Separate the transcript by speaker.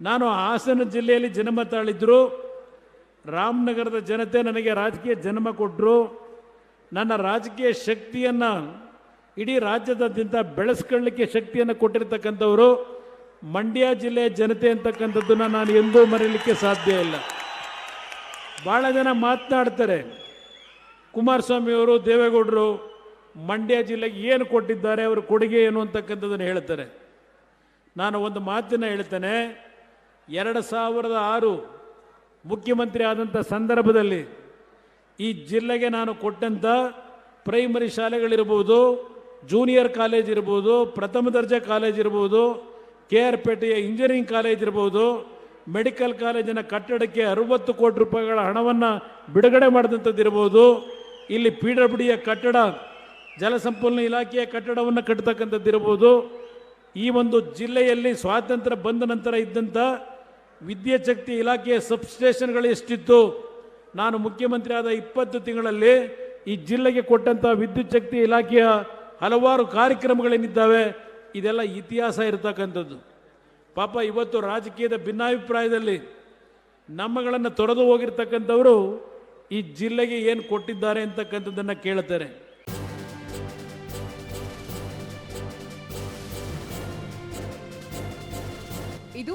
Speaker 1: ನಾನು ಹಾಸನ ಜಿಲ್ಲೆಯಲ್ಲಿ ಜನ್ಮ ತಾಳಿದ್ರು. ರಾಮನಗರದ ಜನತೆ ನನಗೆ ರಾಜಕೀಯ ಜನ್ಮ ಕೊಟ್ಟರು ನನ್ನ ರಾಜಕೀಯ ಶಕ್ತಿಯನ್ನು ಇಡೀ ರಾಜ್ಯದಾದ್ಯಂತ ಬೆಳೆಸ್ಕೊಳ್ಳಿಕ್ಕೆ ಶಕ್ತಿಯನ್ನು ಕೊಟ್ಟಿರ್ತಕ್ಕಂಥವರು ಮಂಡ್ಯ ಜಿಲ್ಲೆಯ ಜನತೆ ಅಂತಕ್ಕಂಥದ್ದನ್ನು ನಾನು ಎಂದೂ ಮರೀಲಿಕ್ಕೆ ಸಾಧ್ಯ ಇಲ್ಲ. ಭಾಳ ಜನ ಮಾತನಾಡ್ತಾರೆ. ಕುಮಾರಸ್ವಾಮಿಯವರು ದೇವೇಗೌಡರು ಮಂಡ್ಯ ಜಿಲ್ಲೆಗೆ ಏನು ಕೊಟ್ಟಿದ್ದಾರೆ, ಅವರ ಕೊಡುಗೆ ಏನು ಅಂತಕ್ಕಂಥದ್ದನ್ನು ಹೇಳ್ತಾರೆ. ನಾನು ಒಂದು ಮಾತನ್ನು ಹೇಳ್ತೇನೆ. ಎರಡು ಸಾವಿರದ ಆರು ಮುಖ್ಯಮಂತ್ರಿ ಆದಂಥ ಸಂದರ್ಭದಲ್ಲಿ ಈ ಜಿಲ್ಲೆಗೆ ನಾನು ಕೊಟ್ಟಂಥ ಪ್ರೈಮರಿ ಶಾಲೆಗಳಿರ್ಬೋದು ಜೂನಿಯರ್ ಕಾಲೇಜ್ ಇರ್ಬೋದು, ಪ್ರಥಮ ದರ್ಜೆ ಕಾಲೇಜ್ ಇರ್ಬೋದು ಕೆ ಆರ್ ಪೇಟೆಯ ಇಂಜಿನಿಯರಿಂಗ್ ಕಾಲೇಜ್ ಇರ್ಬೋದು ಮೆಡಿಕಲ್ ಕಾಲೇಜಿನ ಕಟ್ಟಡಕ್ಕೆ ಅರುವತ್ತು ಕೋಟಿ ರೂಪಾಯಿಗಳ ಹಣವನ್ನು ಬಿಡುಗಡೆ ಮಾಡಿದಂಥದ್ದು ಇರ್ಬೋದು. ಇಲ್ಲಿ ಪಿ ಡಬ್ಲ್ಯೂ ಡಿಯ ಕಟ್ಟಡ ಜಲಸಂಪನ್ಮೂಲ ಇಲಾಖೆಯ ಕಟ್ಟಡವನ್ನು ಕಟ್ಟತಕ್ಕಂಥದ್ದು ಇರ್ಬೋದು. ಈ ಒಂದು ಜಿಲ್ಲೆಯಲ್ಲಿ ಸ್ವಾತಂತ್ರ್ಯ ಬಂದ ನಂತರ ಇದ್ದಂಥ ವಿದ್ಯುತ್ ಶಕ್ತಿ ಇಲಾಖೆಯ ಸಬ್ಸ್ಟೇಷನ್ಗಳು ಎಷ್ಟಿತ್ತು? ನಾನು ಮುಖ್ಯಮಂತ್ರಿ ಆದ ಇಪ್ಪತ್ತು ತಿಂಗಳಲ್ಲಿ ಈ ಜಿಲ್ಲೆಗೆ ಕೊಟ್ಟಂಥ ವಿದ್ಯುತ್ ಶಕ್ತಿ ಇಲಾಖೆಯ ಹಲವಾರು ಕಾರ್ಯಕ್ರಮಗಳೇನಿದ್ದಾವೆ, ಇದೆಲ್ಲ ಇತಿಹಾಸ ಇರತಕ್ಕಂಥದ್ದು. ಪಾಪ ಇವತ್ತು ರಾಜಕೀಯದ ಭಿನ್ನಾಭಿಪ್ರಾಯದಲ್ಲಿ ನಮ್ಮಗಳನ್ನು ತೊರೆದು ಹೋಗಿರ್ತಕ್ಕಂಥವರು ಈ ಜಿಲ್ಲೆಗೆ ಏನು ಕೊಟ್ಟಿದ್ದಾರೆ ಅಂತಕ್ಕಂಥದ್ದನ್ನು ಕೇಳ್ತಾರೆ.
Speaker 2: ಇದು